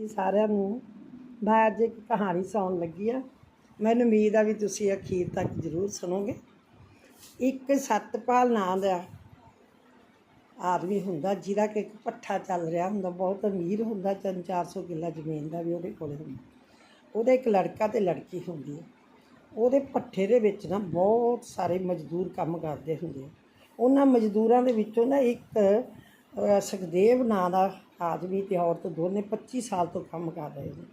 ਜੀ ਸਾਰਿਆਂ ਨੂੰ। ਮੈਂ ਅੱਜ ਇੱਕ ਕਹਾਣੀ ਸੁਣਾਉਣ ਲੱਗੀ ਆ। ਮੈਨੂੰ ਉਮੀਦ ਆ ਵੀ ਤੁਸੀਂ ਅਖੀਰ ਤੱਕ ਜ਼ਰੂਰ ਸੁਣੋਗੇ। ਇੱਕ ਸਤਪਾਲ ਨਾਂ ਦਾ ਆਦਮੀ ਹੁੰਦਾ ਜਿਹਦਾ ਕਿ ਇੱਕ ਪੱਠਾ ਚੱਲ ਰਿਹਾ ਹੁੰਦਾ, ਬਹੁਤ ਅਮੀਰ ਹੁੰਦਾ, ਤਿੰਨ 400 ਕਿੱਲਾ ਜ਼ਮੀਨ ਦਾ ਵੀ ਉਹਦੇ ਕੋਲੇ ਹੁੰਦਾ। ਉਹਦੇ ਇੱਕ ਲੜਕਾ ਤੇ ਲੜਕੀ ਹੁੰਦੀ ਹੈ ਉਹਦੇ ਪੱਠੇ ਦੇ ਵਿੱਚ ਨਾ ਬਹੁਤ ਸਾਰੇ ਮਜ਼ਦੂਰ ਕੰਮ ਕਰਦੇ ਹੁੰਦੇ ਆ। ਉਹਨਾਂ ਮਜ਼ਦੂਰਾਂ ਦੇ ਵਿੱਚੋਂ ਨਾ ਇੱਕ ਸੁਖਦੇਵ ਨਾਂ ਦਾ ਆਦਮੀ ਤੇ ਔਰਤ ਦੋਨੇ 25 ਸਾਲ ਤੋਂ ਕੰਮ ਕਰ ਰਹੇ ਨੇ।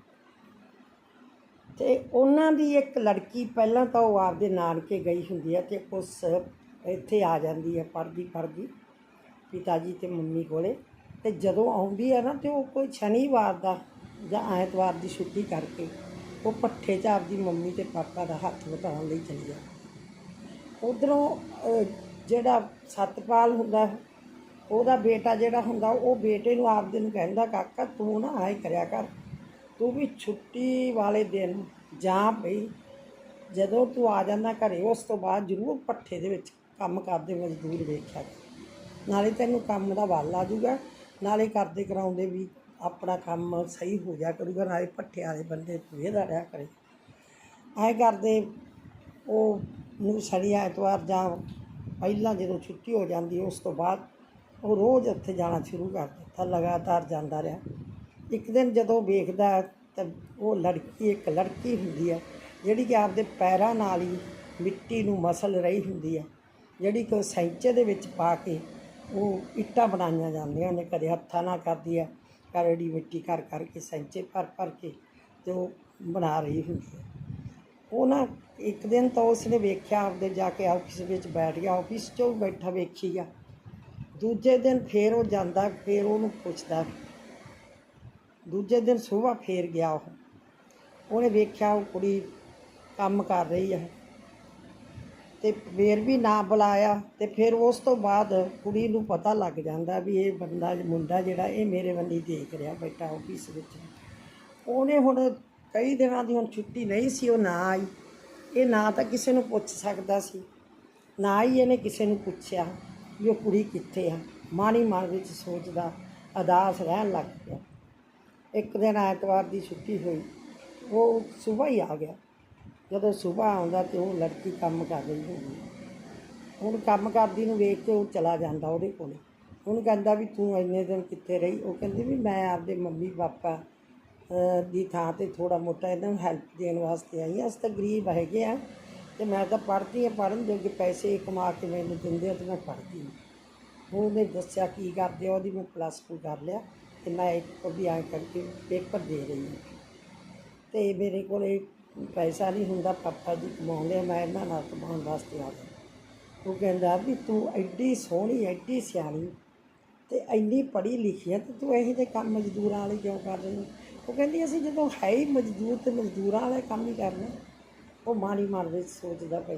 ਤੇ ਉਹਨਾਂ ਦੀ ਇੱਕ ਲੜਕੀ ਪਹਿਲਾਂ ਤਾਂ ਉਹ ਆਪਦੇ ਨਾਨਕੇ ਗਈ ਹੁੰਦੀ ਹੈ ਤੇ ਉਸ ਇੱਥੇ ਆ ਜਾਂਦੀ ਹੈ ਪੜ੍ਹਦੀ ਪੜ੍ਹਦੀ, ਪਿਤਾ ਜੀ ਤੇ ਮੰਮੀ ਕੋਲੇ। ਤੇ ਜਦੋਂ ਆਉਂਦੀ ਹੈ ਨਾ ਤੇ ਉਹ ਕੋਈ ਸ਼ਨੀਵਾਰ ਦਾ ਜਾਂ ਐਤਵਾਰ ਦੀ ਛੁੱਟੀ ਕਰਕੇ ਉਹ ਪੱਠੇ 'ਚ ਆਪਦੀ ਮੰਮੀ ਤੇ ਪਾਪਾ ਦਾ ਹੱਥ ਵਟਾਉਣ ਲਈ ਚਲੀ ਜਾਂਦੀ। ਉਧਰੋਂ ਜਿਹੜਾ ਸਤਪਾਲ ਹੁੰਦਾ ਉਹਦਾ ਬੇਟਾ ਜਿਹੜਾ ਹੁੰਦਾ, ਉਹ ਬੇਟੇ ਨੂੰ ਆਪਦੇ ਨੂੰ ਕਹਿੰਦਾ, ਕਾਕਾ, ਤੂੰ ਨਾ ਆਏ ਕਰਿਆ ਕਰ। ਤੂੰ ਵੀ ਛੁੱਟੀ ਵਾਲੇ ਦਿਨ ਜਾਂ ਪਈ ਜਦੋਂ ਤੂੰ ਆ ਜਾਂਦਾ ਘਰੇ, ਉਸ ਤੋਂ ਬਾਅਦ ਜ਼ਰੂਰ ਪੱਠੇ ਦੇ ਵਿੱਚ ਕੰਮ ਕਰਦੇ ਮਜ਼ਦੂਰ ਵੇਖਿਆ ਕਰ। ਨਾਲੇ ਤੈਨੂੰ ਕੰਮ ਦਾ ਵੱਲ ਆ ਜਾਊਗਾ। ਨਾਲੇ ਕਰਦੇ ਕਰਾਉਂਦੇ ਵੀ ਆਪਣਾ ਕੰਮ ਸਹੀ ਹੋ ਜਾ ਕਰੂਗਾ, ਨਾਲੇ ਪੱਠੇ ਵਾਲੇ ਬੰਦੇ ਵੇਦਾ ਰਿਹਾ ਕਰੇ। ਐ ਕਰਦੇ ਉਹ ਨੂੰ ਸ਼ਨੀ ਐਤਵਾਰ ਜਾਂ ਪਹਿਲਾਂ ਜਦੋਂ ਛੁੱਟੀ ਹੋ ਜਾਂਦੀ, ਉਸ ਤੋਂ ਬਾਅਦ ਉਹ ਰੋਜ਼ ਉੱਥੇ ਜਾਣਾ ਸ਼ੁਰੂ ਕਰ ਦਿੱਤਾ, ਲਗਾਤਾਰ ਜਾਂਦਾ ਰਿਹਾ। ਇੱਕ ਦਿਨ ਜਦੋਂ ਵੇਖਦਾ ਤਾਂ ਉਹ ਲੜਕੀ, ਇੱਕ ਲੜਕੀ ਹੁੰਦੀ ਹੈ, ਜਿਹੜੀ ਕਿ ਆਪਦੇ ਪੈਰਾਂ ਨਾਲ ਹੀ ਮਿੱਟੀ ਨੂੰ ਮਸਲ ਰਹੀ ਹੁੰਦੀ ਹੈ, ਜਿਹੜੀ ਕਿ ਸੈਂਚੇ ਦੇ ਵਿੱਚ ਪਾ ਕੇ ਉਹ ਇੱਟਾਂ ਬਣਾਈਆਂ ਜਾਂਦੀਆਂ ਨੇ, ਕਦੇ ਹੱਥਾਂ ਨਾਲ ਕਰਦੀ ਹੈ ਕਰੜੀ ਮਿੱਟੀ ਕਰ ਕਰਕੇ, ਸੈਂਚੇ ਭਰ ਭਰ ਕੇ ਤੇ ਉਹ ਬਣਾ ਰਹੀ ਹੁੰਦੀ ਹੈ। ਉਹ ਨਾ ਇੱਕ ਦਿਨ ਤਾਂ ਉਸਨੇ ਵੇਖਿਆ, ਆਪਦੇ ਜਾ ਕੇ ਆਫਿਸ ਵਿੱਚ ਬੈਠ ਗਿਆ, ਆਫਿਸ 'ਚੋਂ ਬੈਠਾ, ਵੇਖੀ ਗਿਆ। ਦੂਜੇ ਦਿਨ ਫੇਰ ਉਹ ਜਾਂਦਾ, ਫੇਰ ਉਹਨੂੰ ਪੁੱਛਦਾ। ਦੂਜੇ ਦਿਨ ਸਵੇਰ ਫੇਰ ਗਿਆ ਉਹ। ਉਹਨੇ ਵੇਖਿਆ ਉਹ ਕੁੜੀ ਕੰਮ ਕਰ ਰਹੀ ਹੈ। ਤੇ ਫੇਰ ਵੀ ਨਾ ਬੁਲਾਇਆ ਤੇ ਫਿਰ ਉਸ ਤੋਂ ਬਾਅਦ ਕੁੜੀ ਨੂੰ ਪਤਾ ਲੱਗ ਜਾਂਦਾ ਵੀ ਇਹ ਬੰਦਾ, ਮੁੰਡਾ ਜਿਹੜਾ, ਇਹ ਮੇਰੇ ਵੱਲ ਦੇਖ ਰਿਹਾ ਬੈਠਾ ਆਫਿਸ ਵਿੱਚ। ਉਹਨੇ ਹੁਣ ਕਈ ਦਿਨਾਂ ਦੀ ਹੁਣ ਛੁੱਟੀ ਨਹੀਂ ਸੀ, ਉਹ ਨਾ ਆਈ। ਇਹ ਨਾ ਤਾਂ ਕਿਸੇ ਨੂੰ ਪੁੱਛ ਸਕਦਾ ਸੀ, ਨਾ ਹੀ ਇਹਨੇ ਕਿਸੇ ਨੂੰ ਪੁੱਛਿਆ। ਵੀ ਉਹ ਕੁੜੀ ਕਿੱਥੇ ਆ? ਮਾਣੀ ਮਨ ਵਿੱਚ ਸੋਚਦਾ ਅਦਾਸ ਰਹਿਣ ਲੱਗ ਪਿਆ। ਇੱਕ ਦਿਨ ਐਤਵਾਰ ਦੀ ਛੁੱਟੀ ਹੋਈ, ਉਹ ਸਵੇਰ ਹੀ ਆ ਗਿਆ। ਜਦੋਂ ਸਵੇਰ ਆਉਂਦਾ ਤੇ ਉਹ ਲੜਕੀ ਕੰਮ ਕਰ ਰਹੀ ਹੁੰਦੀ ਹੁਣ ਕੰਮ ਕਰਦੀ ਨੂੰ ਵੇਖ ਕੇ ਉਹ ਚਲਾ ਜਾਂਦਾ ਉਹਦੇ ਕੋਲ। ਉਹਨੂੰ ਕਹਿੰਦਾ ਵੀ ਤੂੰ ਇੰਨੇ ਦਿਨ ਕਿੱਥੇ ਰਹੀ? ਉਹ ਕਹਿੰਦੀ ਵੀ ਮੈਂ ਆਪਦੇ ਮੰਮੀ, ਪਾਪਾ ਦੀ ਥਾਂ ਤੇ ਥੋੜਾ ਮੋਟਾ ਇਹਨਾਂ ਨੂੰ ਹੈਲਪ ਦੇਣ ਵਾਸਤੇ ਆਈ ਹਾਂ। ਅਸੀਂ ਤਾਂ ਗਰੀਬ ਹੈਗੇ ਆ ਤੇ ਮੈਂ ਤਾਂ ਪੜ੍ਹਦੀ ਹਾਂ ਪੜ੍ਹਨ ਜੋਗੇ ਪੈਸੇ ਕਮਾ ਕੇ ਮੈਨੂੰ ਦਿੰਦੇ ਆ ਤੇ ਮੈਂ ਪੜ੍ਹਦੀ ਹਾਂ। ਉਹਨੇ ਦੱਸਿਆ ਕੀ ਕਰਦੇ ਆ ਉਹਦੀ ਮੈਂ ਪਲੱਸ ਟੂ ਕਰ ਲਿਆ ਤੇ ਮੈਂ ਇੱਕ ਵੀ ਐਂ ਕਰਕੇ ਪੇਪਰ ਦੇ ਰਹੀ ਹਾਂ। ਤੇ ਮੇਰੇ ਕੋਲੇ ਪੈਸਾ ਨਹੀਂ ਹੁੰਦਾ ਪਾਪਾ ਜੀ ਕਮਾਉਂਦੇ ਆ, ਮੈਂ ਇਹਨਾਂ ਨਾਲ ਕਮਾਉਣ ਵਾਸਤੇ ਆ ਗਿਆ। ਉਹ ਕਹਿੰਦਾ ਵੀ ਤੂੰ ਐਡੀ ਸੋਹਣੀ ਐਡੀ ਸਿਆਣੀ ਤੇ ਇੰਨੀ ਪੜ੍ਹੀ ਲਿਖੀ ਹੈ ਤੇ ਤੂੰ ਇਹੋ ਜਿਹੇ ਕੰਮ ਮਜ਼ਦੂਰਾਂ ਵਾਲੇ ਕਿਉਂ ਕਰ ਰਹੀ ਹੈ? ਉਹ ਕਹਿੰਦੀ ਅਸੀਂ ਜਦੋਂ ਹੈ ਹੀ ਮਜ਼ਦੂਰ ਤੇ ਮਜ਼ਦੂਰਾਂ ਵਾਲੇ ਕੰਮ ਹੀ ਕਰਨਾ। ਉਹ ਮਾੜੀ ਮਨ ਵਿੱਚ ਸੋਚਦਾ ਪਈ,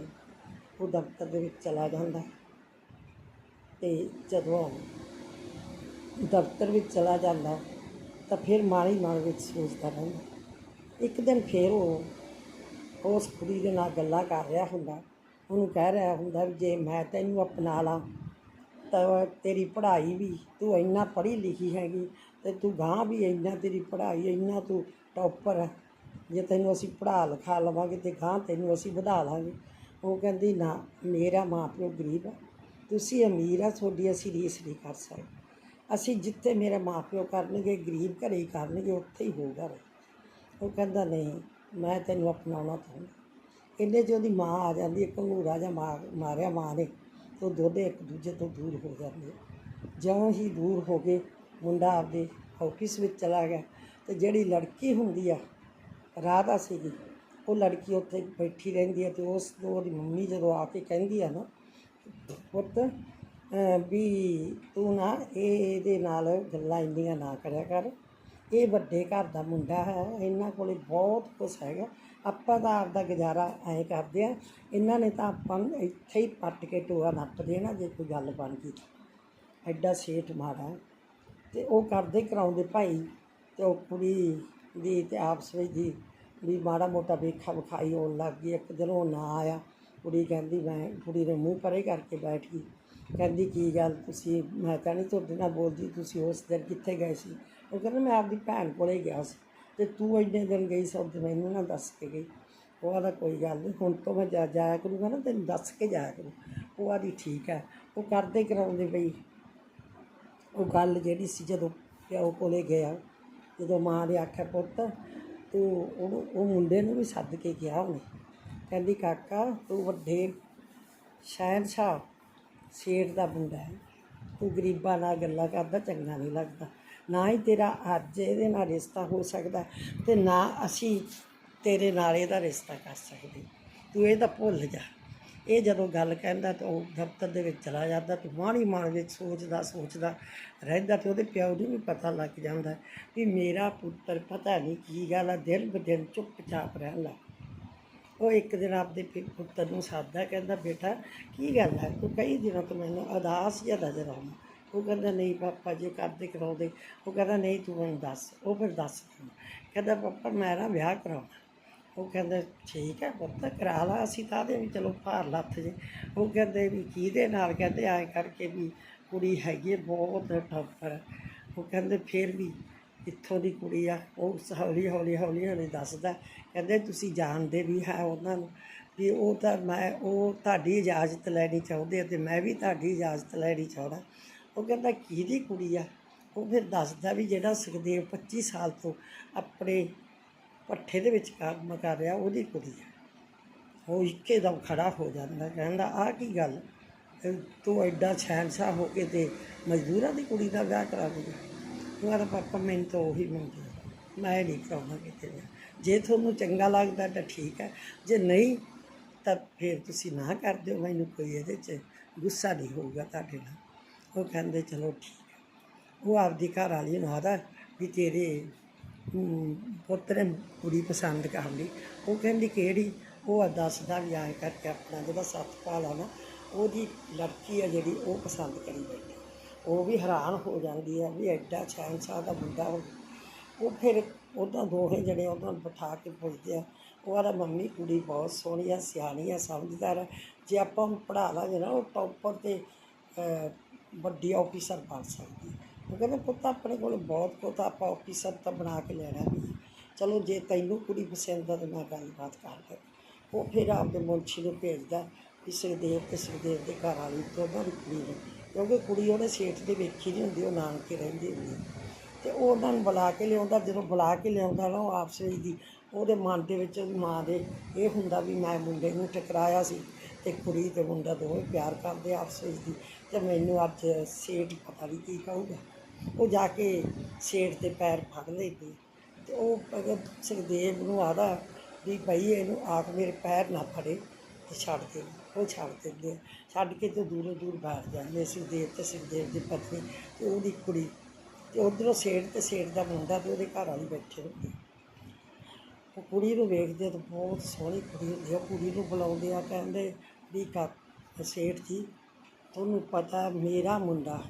ਉਹ ਦਫ਼ਤਰ ਦੇ ਵਿੱਚ ਚਲਾ ਜਾਂਦਾ। ਤੇ ਜਦੋਂ ਦਫ਼ਤਰ ਵਿੱਚ ਚਲਾ ਜਾਂਦਾ, ਤਾਂ ਫਿਰ ਮਾੜੀ ਮਨ ਵਿੱਚ ਸੋਚਦਾ ਰਹਿੰਦਾ। ਇੱਕ ਦਿਨ ਫਿਰ ਉਹ, ਉਸ ਕੁੜੀ ਦੇ ਨਾਲ ਗੱਲਾਂ ਕਰ ਰਿਹਾ ਹੁੰਦਾ। ਉਹਨੂੰ ਕਹਿ ਰਿਹਾ ਹੁੰਦਾ ਵੀ ਜੇ ਮੈਂ ਤੈਨੂੰ ਅਪਣਾ ਲਾਂ, ਤਾਂ ਤੇਰੀ ਪੜ੍ਹਾਈ ਵੀ ਤੂੰ ਇੰਨਾ ਪੜ੍ਹੀ ਲਿਖੀ ਹੈਗੀ, ਤੇ ਤੂੰ ਗਾਂ ਵੀ ਇੰਨਾ ਤੇਰੀ ਪੜ੍ਹਾਈ ਇੰਨਾ ਤੂੰ ਟੌਪਰ ਹੈ। ਜੇ ਤੈਨੂੰ ਅਸੀਂ ਪੜ੍ਹਾ ਲਿਖਾ ਲਵਾਂਗੇ ਤੇ ਗਾਂ ਤੈਨੂੰ ਅਸੀਂ ਵਧਾ ਲਾਂਗੇ ਉਹ ਕਹਿੰਦੀ, ਨਾ, ਮੇਰਾ ਮਾਂ ਪਿਓ ਗਰੀਬ ਹੈ ਤੁਸੀਂ ਅਮੀਰ ਆ, ਤੁਹਾਡੀ ਅਸੀਂ ਰੀਸ ਨਹੀਂ ਕਰ ਸਕਦੇ ਅਸੀਂ ਜਿੱਥੇ ਮੇਰੇ ਮਾਂ ਪਿਓ ਕਰਨਗੇ, ਗਰੀਬ ਘਰੇ ਹੀ ਕਰਨਗੇ, ਉੱਥੇ ਹੀ ਹੋਊਗਾ ਘਰ। ਉਹ ਕਹਿੰਦਾ, ਨਹੀਂ, ਮੈਂ ਤੈਨੂੰ ਅਪਣਾਉਣਾ ਚਾਹੁੰਦਾ ਇੰਨੇ 'ਚ ਉਹਦੀ ਮਾਂ ਆ ਜਾਂਦੀ ਹੈ ਘੰਗੂਰਾ ਜਾਂ ਮਾਰ, ਮਾਰਿਆ ਮਾਂ ਨੇ, ਤੇ ਉਹ ਦੋਨੇ ਇੱਕ ਦੂਜੇ ਤੋਂ ਦੂਰ ਹੋ ਜਾਂਦੇ ਆ। ਜਿਉਂ ਹੀ ਦੂਰ ਹੋ ਗਏ, ਮੁੰਡਾ ਆਪਦੇ ਆਫਿਸ ਵਿੱਚ ਚਲਾ ਗਿਆ ਤੇ ਜਿਹੜੀ ਲੜਕੀ ਹੁੰਦੀ ਆ ਰਾਧਾ ਸੀਗੀ। ਉਹ ਲੜਕੀ ਉੱਥੇ ਬੈਠੀ ਰਹਿੰਦੀ ਹੈ ਤੇ ਉਸ ਉਹਦੀ ਮੰਮੀ ਜਦੋਂ ਆ ਕੇ ਕਹਿੰਦੀ ਆ ਨਾ, ਪੁੱਤ ਵੀ ਤੂੰ ਨਾ ਇਹ ਇਹਦੇ ਨਾਲ ਗੱਲਾਂ ਇੰਨੀਆਂ ਨਾ ਕਰਿਆ ਕਰ। ਇਹ ਵੱਡੇ ਘਰ ਦਾ ਮੁੰਡਾ ਹੈ, ਇਹਨਾਂ ਕੋਲੇ ਬਹੁਤ ਕੁਝ ਹੈਗਾ। ਆਪਾਂ ਤਾਂ ਆਪਦਾ ਗੁਜ਼ਾਰਾ ਐਂ ਕਰਦੇ ਆ ਇਹਨਾਂ ਨੇ ਤਾਂ ਆਪਾਂ ਨੂੰ ਇੱਥੇ ਹੀ ਪੱਟ ਕੇ ਟੋਆ ਨੱਪ ਦੇਣਾ ਜੇ ਕੋਈ ਗੱਲ ਬਣ ਗਈ ਐਡਾ ਸੇਠ ਮਾੜਾ ਹੈ। ਤੇ ਉਹ ਕਰਦੇ ਕਰਾਉਂਦੇ ਭਾਈ ਤੇ ਉਹ ਕੁੜੀ ਦੀ ਤੇ ਆਪਸ ਵਿੱਚ ਦੀ ਵੀ ਮਾੜਾ ਮੋਟਾ ਵੇਖਾ ਵਿਖਾਈ ਹੋਣ ਲੱਗ ਗਈ। ਇੱਕ ਦਿਨ ਉਹ ਨਾ ਆਇਆ। ਕੁੜੀ ਕਹਿੰਦੀ, ਮੈਂ, ਕੁੜੀ ਦੇ ਮੂੰਹ ਪਰੇ ਕਰਕੇ ਬੈਠ ਗਈ। ਕਹਿੰਦੀ, ਕੀ ਗੱਲ? ਤੁਸੀਂ, ਮੈਂ ਤਾਂ ਨਹੀਂ ਤੁਹਾਡੇ ਨਾਲ ਬੋਲਦੀ। ਤੁਸੀਂ ਉਸ ਦਿਨ ਕਿੱਥੇ ਗਏ ਸੀ? ਉਹ ਕਹਿੰਦਾ, ਮੈਂ ਆਪਦੀ ਭੈਣ ਕੋਲੇ ਗਿਆ ਸੀ ਤੇ ਤੂੰ ਇੰਨੇ ਦਿਨ ਗਈ ਸਭ ਤੇ ਮੈਨੂੰ ਨਾ ਦੱਸ ਕੇ ਗਈ। ਉਹ ਆਦਾ ਕੋਈ ਗੱਲ ਨਹੀਂ ਹੁਣ ਤੋਂ ਮੈਂ ਜਾ, ਜਾਇਆ ਕਰੂੰਗਾ ਨਾ, ਤੈਨੂੰ ਦੱਸ ਕੇ ਜਾਇਆ ਕਰੂ। ਉਹ ਆਦੀ ਠੀਕ ਹੈ। ਉਹ ਕਰਦੇ ਕਰਾਉਂਦੇ ਬਈ ਉਹ ਗੱਲ ਜਿਹੜੀ ਸੀ ਜਦੋਂ ਪਿਓ ਕੋਲੇ ਗਿਆ, ਜਦੋਂ ਮਾਂ ਨੇ ਆਖਿਆ, ਪੁੱਤ ਤੂੰ ਉਹਨੂੰ, ਉਹ ਮੁੰਡੇ ਨੂੰ ਵੀ ਸੱਦ ਕੇ ਗਿਆ ਉਹਨੇ। ਕਹਿੰਦੀ, ਕਾਕਾ, ਤੂੰ ਵੱਡੇ ਸ਼ਹਿਨਸ਼ਾਹ ਸ਼ੇਰ ਦਾ ਮੁੰਡਾ ਹੈ। ਤੂੰ ਗਰੀਬਾਂ ਨਾਲ ਗੱਲਾਂ ਕਰਦਾ, ਚੰਗਾ ਨਹੀਂ ਲੱਗਦਾ। ਨਾ ਹੀ ਤੇਰਾ ਅੱਜ ਇਹਦੇ ਨਾਲ ਰਿਸ਼ਤਾ ਹੋ ਸਕਦਾ ਤੇ ਨਾ ਅਸੀਂ ਤੇਰੇ ਨਾਲ ਇਹਦਾ ਰਿਸ਼ਤਾ ਕਰ ਸਕਦੇ। ਤੂੰ ਇਹ ਤਾਂ ਭੁੱਲ ਜਾ। ਇਹ ਜਦੋਂ ਗੱਲ ਕਹਿੰਦਾ ਤਾਂ ਉਹ ਦਫ਼ਤਰ ਦੇ ਵਿੱਚ ਚਲਾ ਜਾਂਦਾ ਤੇ ਮਾਣੀ ਮਨ ਵਿੱਚ ਸੋਚਦਾ ਸੋਚਦਾ ਰਹਿੰਦਾ ਤੇ ਉਹਦੇ ਪਿਓ ਨੂੰ ਵੀ ਪਤਾ ਲੱਗ ਜਾਂਦਾ ਵੀ ਮੇਰਾ ਪੁੱਤਰ ਪਤਾ ਨਹੀਂ ਕੀ ਗੱਲ ਆ, ਦਿਨ ਬ ਦਿਨ ਚੁੱਪਚਾਪ ਰਹਿਣ ਲੱਗ ਉਹ ਇੱਕ ਦਿਨ ਆਪਦੇ ਪਿ- ਪੁੱਤਰ ਨੂੰ ਸਾਦਾ ਕਹਿੰਦਾ, ਬੇਟਾ, ਕੀ ਗੱਲ ਹੈ ਤੂੰ ਕਈ ਦਿਨਾਂ ਤੋਂ ਮੈਨੂੰ ਉਦਾਸ ਜਿਹਾ ਨਜ਼ਰ ਆਉਂਦਾ। ਉਹ ਕਹਿੰਦਾ, ਨਹੀਂ ਪਾਪਾ ਜੇ ਕਰਦੇ ਕਰਾਉਂਦੇ। ਉਹ ਕਹਿੰਦਾ, ਨਹੀਂ, ਤੂੰ ਮੈਨੂੰ ਦੱਸ। ਉਹ ਫਿਰ ਦੱਸ ਦਿੰਦਾ। ਕਹਿੰਦਾ, ਪਾਪਾ, ਮੈਂ ਨਾ ਵਿਆਹ ਕਰਾਉਣਾ। ਉਹ ਕਹਿੰਦਾ, ਠੀਕ ਹੈ ਪੁੱਤ, ਕਰਾ ਲਾ ਅਸੀਂ ਤਾਂ ਦੇ ਵੀ ਚਲੋ ਭਾਰ ਲੱਥ ਜੇ। ਉਹ ਕਹਿੰਦੇ ਵੀ ਕਿਹਦੇ ਨਾਲ? ਕਹਿੰਦੇ ਐਂ ਕਰਕੇ ਵੀ ਕੁੜੀ ਹੈਗੀ ਹੈ ਬਹੁਤ ਟੱਪਰ ਉਹ ਕਹਿੰਦੇ, ਫਿਰ ਵੀ ਇੱਥੋਂ ਦੀ ਕੁੜੀ ਆ? ਉਹ ਹੌਲੀ ਹੌਲੀ ਹੌਲੀ ਹੌਲੀ ਦੱਸਦਾ। ਕਹਿੰਦੇ, ਤੁਸੀਂ ਜਾਣਦੇ ਵੀ ਹੈ ਉਹਨਾਂ ਨੂੰ ਵੀ ਉਹ ਤਾਂ ਮੈਂ, ਉਹ ਤੁਹਾਡੀ ਇਜਾਜ਼ਤ ਲੈਣੀ ਚਾਹੁੰਦੇ ਆ ਤੇ ਮੈਂ ਵੀ ਤੁਹਾਡੀ ਇਜਾਜ਼ਤ ਲੈਣੀ ਚਾਹੁੰਦਾ। ਉਹ ਕਹਿੰਦਾ, ਕਿਹਦੀ ਕੁੜੀ ਆ? ਉਹ ਫਿਰ ਦੱਸਦਾ ਵੀ ਜਿਹੜਾ ਸੁਖਦੇਵ 25 ਸਾਲ ਤੋਂ ਆਪਣੇ ਪੱਠੇ ਦੇ ਵਿੱਚ ਕੰਮ ਕਰ ਰਿਹਾ, ਉਹਦੀ ਕੁੜੀ ਆ। ਉਹ ਇੱਕੇ ਦਮ ਖੜਾ ਹੋ ਜਾਂਦਾ, ਕਹਿੰਦਾ, ਆਹ ਕੀ ਗੱਲ? ਤੂੰ ਐਡਾ ਸ਼ਹਿਨਸ਼ਾਹ ਹੋ ਕੇ ਤੇ ਮਜ਼ਦੂਰਾਂ ਦੀ ਕੁੜੀ ਦਾ ਵਿਆਹ ਕਰਾ ਦੂੰਗਾ ਉਹ ਕਹਿੰਦਾ ਪਾਪਾ, ਮੈਨੂੰ ਤਾਂ ਉਹੀ ਮੰਗਦੀ ਹੈ। ਮੈਂ ਨਹੀਂ ਕਰਾਉਣਾ ਕਿਤੇ ਵੀ। ਜੇ ਤੁਹਾਨੂੰ ਚੰਗਾ ਲੱਗਦਾ ਤਾਂ ਠੀਕ ਹੈ, ਜੇ ਨਹੀਂ ਤਾਂ ਫਿਰ ਤੁਸੀਂ ਨਾ ਕਰ ਦਿਓ, ਮੈਨੂੰ ਕੋਈ ਇਹਦੇ 'ਚ ਗੁੱਸਾ ਨਹੀਂ ਹੋਊਗਾ ਤੁਹਾਡੇ ਨਾਲ। ਉਹ ਕਹਿੰਦੇ, ਚਲੋ ਠੀਕ ਹੈ। ਉਹ ਆਪਦੀ ਘਰ ਵਾਲੀ ਨੂੰ ਆਦਾ ਵੀ ਤੇਰੇ ਹਮ, ਪੁੱਤ ਨੇ ਕੁੜੀ ਪਸੰਦ ਕਰ ਲਈ। ਉਹ ਕਹਿੰਦੀ ਕਿਹੜੀ? ਉਹ ਦੱਸਦਾ ਵੀ ਆਏ ਕਰਕੇ ਆਪਣਾ ਜਿਹੜਾ ਸਤਪਾਲ ਆ ਨਾ ਉਹਦੀ ਲੜਕੀ ਆ ਜਿਹੜੀ ਉਹ ਪਸੰਦ ਕਰੀ ਬੈਠੀ। ਉਹ ਵੀ ਹੈਰਾਨ ਹੋ ਜਾਂਦੀ ਹੈ ਵੀ ਐਡਾ ਸ਼ਹਿਨਸ਼ਾਹ ਦਾ ਮੁੰਡਾ ਹੋ ਉਹ ਫਿਰ ਉਹਨਾਂ ਦੋਹੇ ਜਣੇ ਉਹਨਾਂ ਨੂੰ ਬਿਠਾ ਕੇ ਪੁੱਛਦੇ ਆ ਉਹ ਆਦਾ ਮੰਮੀ ਕੁੜੀ ਬਹੁਤ ਸੋਹਣੀ ਆ ਸਿਆਣੀ ਆ ਸਮਝਦਾਰ ਆ। ਜੇ ਆਪਾਂ ਉਹਨੂੰ ਪੜ੍ਹਾ ਲਾਂਗੇ ਨਾ ਉਹ ਟੌਪਰ ਤੇ ਵੱਡੀ ਆਫੀਸਰ ਬਣ ਸਕਦੀ ਹੈ। ਉਹ ਕਹਿੰਦੇ, ਪੁੱਤ, ਆਪਣੇ ਕੋਲ ਬਹੁਤ ਕੁਝ ਆਪਾਂ ਆਪਾਂ ਸਭ ਤਾਂ ਬਣਾ ਕੇ ਲੈਣਾ ਵੀ ਚਲੋ, ਜੇ ਤੈਨੂੰ ਕੁੜੀ ਪਸੰਦ ਆ ਤਾਂ ਮੈਂ ਗੱਲਬਾਤ ਕਰ ਲੈ ਉਹ ਫਿਰ ਆਪਦੇ ਮੁੰਸ਼ੀ ਨੂੰ ਭੇਜਦਾ ਵੀ ਸੁਖਦੇਵ ਤੇ ਸੁਖਦੇਵ ਦੇ ਘਰ ਵਾਲੀ ਦੋਨਾਂ ਦੀ ਕੁੜੀ ਨੂੰ। ਕਿਉਂਕਿ ਕੁੜੀ ਉਹਨੇ ਸੇਠ ਦੇ ਵੇਖੀ ਨਹੀਂ ਹੁੰਦੀ, ਉਹ ਨਾਨਕੇ ਰਹਿੰਦੀ ਹੁੰਦੀ ਹੈ। ਤੇ ਉਹ ਉਹਨਾਂ ਨੂੰ ਬੁਲਾ ਕੇ ਲਿਆਉਂਦਾ, ਜਦੋਂ ਬੁਲਾ ਕੇ ਲਿਆਉਂਦਾ ਨਾ ਉਹ ਆਪਸ ਵਿੱਚ ਦੀ, ਉਹਦੇ ਮਨ ਦੇ ਵਿੱਚ ਉਹਦੀ ਮਾਂ ਦੇ ਇਹ ਹੁੰਦਾ ਵੀ ਮੈਂ ਮੁੰਡੇ ਨੂੰ ਟਕਰਾਇਆ ਸੀ ਤੇ ਕੁੜੀ ਤੇ ਮੁੰਡਾ ਦੋਵੇਂ ਪਿਆਰ ਕਰਦੇ ਆਪਸ ਵਿੱਚ ਦੀ। ਤੇ ਮੈਨੂੰ ਅੱਜ ਸੇਠ ਪਤਾ ਨਹੀਂ ਕੀ ਕਹੂਗਾ। ਉਹ ਜਾ ਕੇ ਸੇਠ ਦੇ ਪੈਰ ਫੜ ਲੈਂਦੀ ਤੇ ਉਹ ਅਗਰ ਸੁਖਦੇਵ ਨੂੰ ਆਦਾ ਵੀ ਭਈ ਇਹਨੂੰ ਆਪ ਮੇਰੇ ਪੈਰ ਨਾ ਫੜੇ ਤੇ ਛੱਡ ਦੇ, ਉਹ ਛੱਡ ਦਿੰਦੇ ਆ। ਛੱਡ ਕੇ ਤੇ ਦੂਰੋਂ ਦੂਰ ਬਾਹਰ ਜਾਂਦੇ ਸੁਖਦੇਵ ਤੇ ਸੁਖਦੇਵ ਦੀ ਪਤਨੀ ਤੇ ਉਹਦੀ ਕੁੜੀ। ਤੇ ਉਧਰੋਂ ਸੇਠ ਤੇ ਸੇਠ ਦਾ ਮੁੰਡਾ ਤੇ ਉਹਦੇ ਘਰ ਵਾਲੀ ਬੈਠੇ ਹੁੰਦੇ। ਉਹ ਕੁੜੀ ਨੂੰ ਵੇਖਦੇ ਤਾਂ ਬਹੁਤ ਸੋਹਣੀ ਕੁੜੀ ਹੁੰਦੀ ਉਹ ਕੁੜੀ ਨੂੰ ਬੁਲਾਉਂਦੇ ਆ, ਕਹਿੰਦੇ ਵੀ ਕਾ ਸੇਠ ਜੀ, ਤੁਹਾਨੂੰ ਪਤਾ ਮੇਰਾ ਮੁੰਡਾ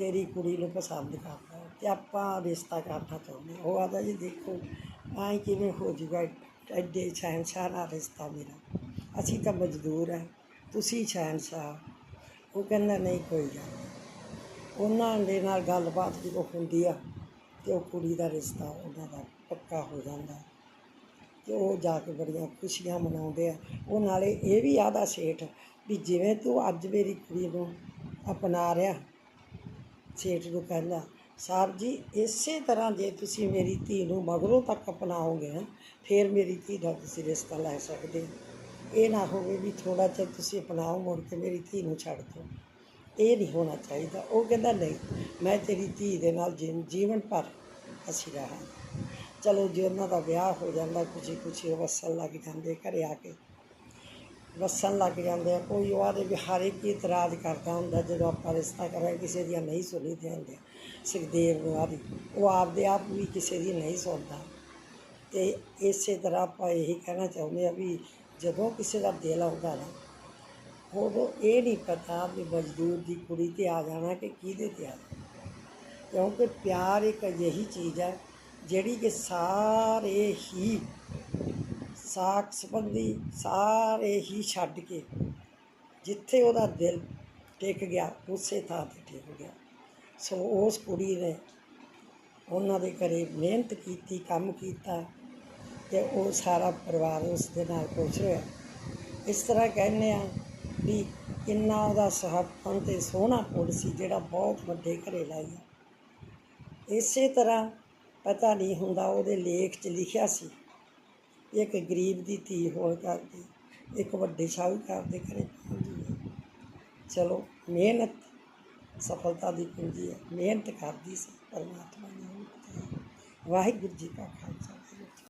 ਤੇਰੀ ਕੁੜੀ ਨੂੰ ਪਸੰਦ ਕਰਦਾ ਹੈ ਤੇ ਆਪਾਂ ਰਿਸ਼ਤਾ ਕਰਨਾ ਚਾਹੁੰਦੇ ਹਾਂ। ਉਹ ਆਦਾ ਜੀ, ਦੇਖੋ ਐਂ ਕਿਵੇਂ ਹੋ ਜੂਗਾ, ਐਡੇ ਸ਼ਹਿਨਸ਼ਾਹ ਨਾਲ ਰਿਸ਼ਤਾ ਮੇਰਾ। ਅਸੀਂ ਤਾਂ ਮਜ਼ਦੂਰ ਹੈ, ਤੁਸੀਂ ਸ਼ਹਿਨਸ਼ਾਹ ਉਹ ਕਹਿੰਦਾ, ਨਹੀਂ, ਕੋਈ ਗੱਲ ਨਹੀਂ। ਉਹਨਾਂ ਦੇ ਨਾਲ ਗੱਲਬਾਤ ਜਦੋਂ ਹੁੰਦੀ ਆ ਤੇ ਉਹ ਕੁੜੀ ਦਾ ਰਿਸ਼ਤਾ ਉਹਨਾਂ ਦਾ ਪੱਕਾ ਹੋ ਜਾਂਦਾ ਤੇ ਉਹ ਜਾ ਕੇ ਬੜੀਆਂ ਖੁਸ਼ੀਆਂ ਮਨਾਉਂਦੇ ਆ। ਉਹ ਨਾਲੇ ਇਹ ਵੀ ਆਦਾ ਸੇਠ ਵੀ ਜਿਵੇਂ ਤੂੰ ਅੱਜ ਮੇਰੀ ਕੁੜੀ ਨੂੰ ਅਪਣਾ ਰਿਹਾ ਸੇਠ ਨੂੰ ਕਹਿੰਦਾ, ਸਾਹਿਬ ਜੀ, ਇਸੇ ਤਰ੍ਹਾਂ ਜੇ ਤੁਸੀਂ ਮੇਰੀ ਧੀ ਨੂੰ ਮਗਰੋਂ ਤੱਕ ਅਪਣਾਓਗੇ ਨਾ, ਫਿਰ ਮੇਰੀ ਧੀ ਦਾ ਤੁਸੀਂ ਰਿਸ਼ਤਾ ਲੈ ਸਕਦੇ ਇਹ ਨਾ ਹੋਵੇ ਵੀ ਥੋੜਾ ਚਿਰ ਤੁਸੀਂ ਅਪਣਾਓ, ਮੁੜ ਕੇ ਮੇਰੀ ਧੀ ਨੂੰ ਛੱਡ ਦਿਓ। ਇਹ ਨਹੀਂ ਹੋਣਾ ਚਾਹੀਦਾ। ਉਹ ਕਹਿੰਦਾ, ਨਹੀਂ, ਮੈਂ ਤੇਰੀ ਧੀ ਦੇ ਨਾਲ ਜੀਵ- ਜੀਵਨ ਭਰ ਅਸੀਂ ਰਹਾਂਗੇ। ਚਲੋ ਜੇ ਉਹਨਾਂ ਦਾ ਵਿਆਹ ਹੋ ਜਾਂਦਾ ਕੁਝ ਖੁਸ਼ੀ ਉਹ ਵਸਣ ਲੱਗ ਜਾਂਦੇ ਘਰੇ ਆ ਕੇ। ਵਸਣ ਲੱਗ ਜਾਂਦੇ ਆ, ਕੋਈ ਉਹਦੇ ਵੀ ਹਰ ਇੱਕ ਇਤਰਾਜ਼ ਕਰਦਾ ਹੁੰਦਾ ਜਦੋਂ ਆਪਾਂ ਰਿਸ਼ਤਾ ਕਰਾਂਗੇ, ਕਿਸੇ ਦੀਆਂ ਨਹੀਂ ਸੁਣੀ ਦੇ ਹੁੰਦੇ ਸੁਖਦੇਵ ਨੂੰ ਆਦੀ, ਉਹ ਆਪਦੇ ਆਪ ਵੀ ਕਿਸੇ ਦੀ ਨਹੀਂ ਸੁਣਦਾ। ਤੇ ਇਸੇ ਤਰ੍ਹਾਂ ਆਪਾਂ ਇਹੀ ਕਹਿਣਾ ਚਾਹੁੰਦੇ ਆ ਵੀ ਜਦੋਂ ਕਿਸੇ ਦਾ ਦਿਲ ਆਉਂਦਾ ਨਾ, ਉਦੋਂ ਇਹ ਨਹੀਂ ਪਤਾ ਵੀ ਮਜ਼ਦੂਰ ਦੀ ਕੁੜੀ ਤੇ ਆ ਜਾਣਾ ਕਿ ਕਿਹਦੇ ਤੇ ਆ ਜਾਣਾ। ਕਿਉਂਕਿ ਪਿਆਰ ਇੱਕ ਅਜਿਹੀ ਚੀਜ਼ ਹੈ ਜਿਹੜੀ ਕਿ ਸਾਰੇ ਹੀ ਸਾਕ ਸੰਬੰਧੀ ਸਾਰੇ ਹੀ ਛੱਡ ਕੇ ਜਿੱਥੇ ਉਹਦਾ ਦਿਲ ਟਿਕ ਗਿਆ, ਉਸੇ ਥਾਂ ਤੇ ਟਿਕ ਗਿਆ। ਸੋ ਉਸ ਕੁੜੀ ਨੇ ਉਹਨਾਂ ਦੇ ਘਰੇ ਮਿਹਨਤ ਕੀਤੀ, ਕੰਮ ਕੀਤਾ ਤੇ ਉਹ ਸਾਰਾ ਪਰਿਵਾਰ ਉਸ ਦੇ ਨਾਲ ਖੁਸ਼ ਹੋਇਆ। ਇਸ ਤਰ੍ਹਾਂ ਕਹਿੰਦੇ ਆ ਵੀ ਕਿੰਨਾ ਉਹਦਾ ਸੁਹੱਪਣ ਤੇ ਸੋਹਣਾ ਪੁੱਲ ਸੀ ਜਿਹੜਾ ਬਹੁਤ ਵੱਡੇ ਘਰੇ ਲਾਇਆ। ਇਸੇ ਤਰ੍ਹਾਂ ਪਤਾ ਨਹੀਂ ਹੁੰਦਾ ਉਹਦੇ ਲੇਖ 'ਚ ਲਿਖਿਆ ਸੀ ਇੱਕ ਗਰੀਬ ਦੀ ਧੀ ਹੋਣ ਕਰਕੇ ਇੱਕ ਵੱਡੇ ਸ਼ਾਹੂਕਾਰ ਦੇ ਘਰੇ ਪਹੁੰਚੀ ਹੈ। ਚਲੋ, ਮਿਹਨਤ ਸਫਲਤਾ ਦੀ ਕੁੰਜੀ ਹੈ, ਮਿਹਨਤ ਕਰਦੀ ਸੀ, ਪਰਮਾਤਮਾ ਨੇ ਉਹਨੂੰ ਵਾਹਿਗੁਰੂ ਜੀ ਕਾ ਖਾਲਸਾ।